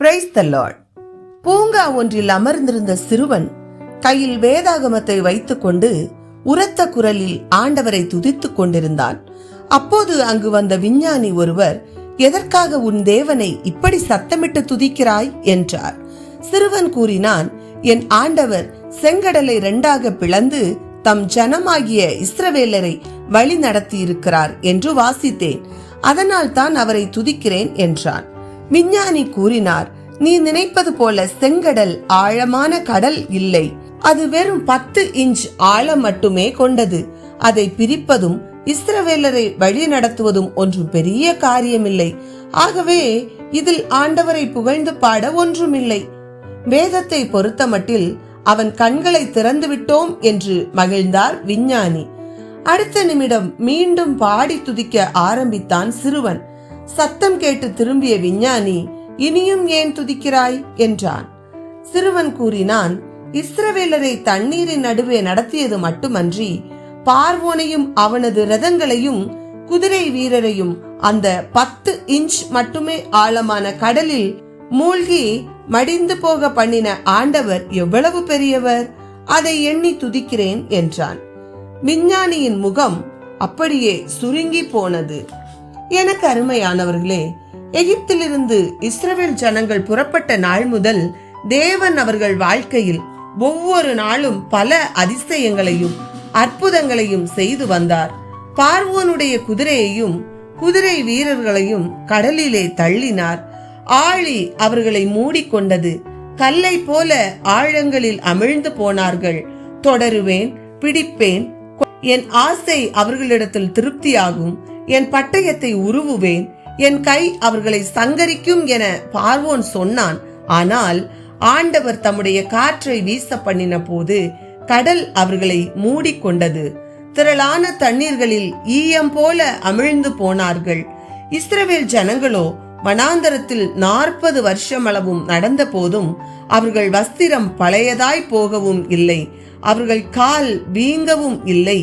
Praise the Lord பூங்கா ஒன்றில் அமர்ந்திருந்த சிறுவன் கையில் வேதாகமத்தை வைத்துக்கொண்டு உரத்த குரலில் ஆண்டவரை துதித்துக் கொண்டிருந்தான். அப்போது அங்கு வந்த விஞ்ஞானி ஒருவர் எதற்காக உன் தேவனை இப்படி சத்தமிட்டு துதிக்கிறாய்? என்றார். சிறுவன் கூறினான் என் ஆண்டவர் செங்கடலை இரண்டாக பிளந்து தம் ஜனமாகிய இஸ்ரவேலரை வழி நடத்தியிருக்கிறார் என்று வாசித்தேன். அதனால் தான் அவரை துதிக்கிறேன் என்றான். விஞ்ஞானி கூறினார் நீ நினைப்பது போல செங்கடல் ஆழமான கடல் இல்லை. அது வெறும் பத்து இன்ச் ஆழம் மட்டுமே கொண்டது. அதை பிரிப்பதும் இஸ்ரவேலரை வழி நடத்துவதும் ஒன்றும் பெரிய காரியமில்லை. ஆகவே இதில் ஆண்டவரை புகழ்ந்து பாட ஒன்றுமில்லை. வேதத்தை பொறுத்தமட்டில் அவன் கண்களை திறந்து விட்டோம் என்று மகிழ்ந்தார் விஞ்ஞானி. அடுத்த நிமிடம் மீண்டும் பாடி துதிக்க ஆரம்பித்தான் சிறுவன். சத்தம் கேட்டு திரும்பிய விஞ்ஞானி இனியும் ஏன் துதிக்கிறாய்? என்றான். சிறுவன் கூறினான் இஸ்ரவேலரை தண்ணீரின் நடுவே நடத்தியது மட்டுமன்றி பார்வோனையும் அவனது ரதங்களையும் குதிரை வீரரையும் அந்த பத்து இன்ச் மட்டுமே ஆழமான கடலில் மூழ்கி மடிந்து போக பண்ணின ஆண்டவர் எவ்வளவு பெரியவர்? அதை எண்ணி துதிக்கிறேன் என்றான். விஞ்ஞானியின் முகம் அப்படியே சுருங்கி போனது. எனக்கு அருமையானவர்களே எகிப்திலிருந்து இஸ்ரவேல் ஜனங்கள் புறப்பட்ட நாள் முதல் தேவன் அவர்கள் வாழ்க்கையில் ஒவ்வொரு நாளும் பல அதிசயங்களையும் அற்புதங்களையும் செய்து வந்தார். பார்வோனுடைய குதிரையையும் குதிரை வீரர்களையும் கடலிலே தள்ளினார். ஆழி அவர்களை மூடிக்கொண்டது கல்லை போல ஆழங்களில் அமிழ்ந்து போனார்கள். தொடருவேன் பிடிப்பேன் என் ஆசை அவர்களிடத்தில் திருப்தியாகும். என் பட்டயத்தை உருவுவேன் என் கை அவர்களை சங்கரிக்கும் என பார்வோன் சொன்னான். ஆனால் ஆண்டவர் தம்முடைய காற்றை வீச பண்ணின போது கடல் அவர்களை மூடிக்கொண்டது. திரளான தண்ணீர்களில் ஈயம் போல அமிழ்ந்து போனார்கள். இஸ்ரவேல் ஜனங்களோ வனாந்தரத்தில் நாற்பது வருஷமளவும் நடந்த போதும் அவர்கள் வஸ்திரம் பழையதாய் போகவும் இல்லை. அவர்கள் கால் வீங்கவும் இல்லை.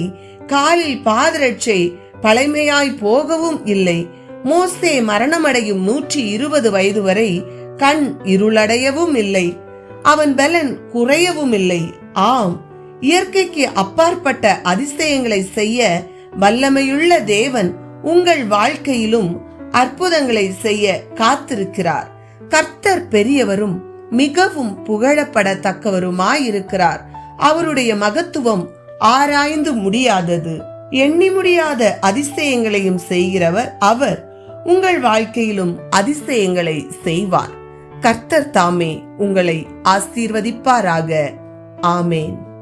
காலில் பாதரட்சை பழைமையாய் போகவும் இல்லை. மோசே மரணமடையும் நூற்றி இருபது வயது வரை கண் இருளடையவும் இல்லை. அவன் பலன் குறையவும் இல்லை. ஆம் இயற்கைக்கு அப்பாற்பட்ட அதிசயங்களை செய்ய வல்லமையுள்ள தேவன் உங்கள் வாழ்க்கையிலும் அற்புதங்களை செய்ய காத்திருக்கிறார். கர்த்தர் பெரியவரும் மிகவும் புகழப்படத்தக்கவருமாயிருக்கிறார். அவருடைய மகத்துவம் ஆராய்ந்து முடியாதது. எண்ணி முடியாத அதிசயங்களையும் செய்கிறவர் அவர். உங்கள் வாழ்க்கையிலும் அதிசயங்களை செய்வார். கர்த்தர் தாமே உங்களை ஆசீர்வதிப்பாராக. ஆமேன்.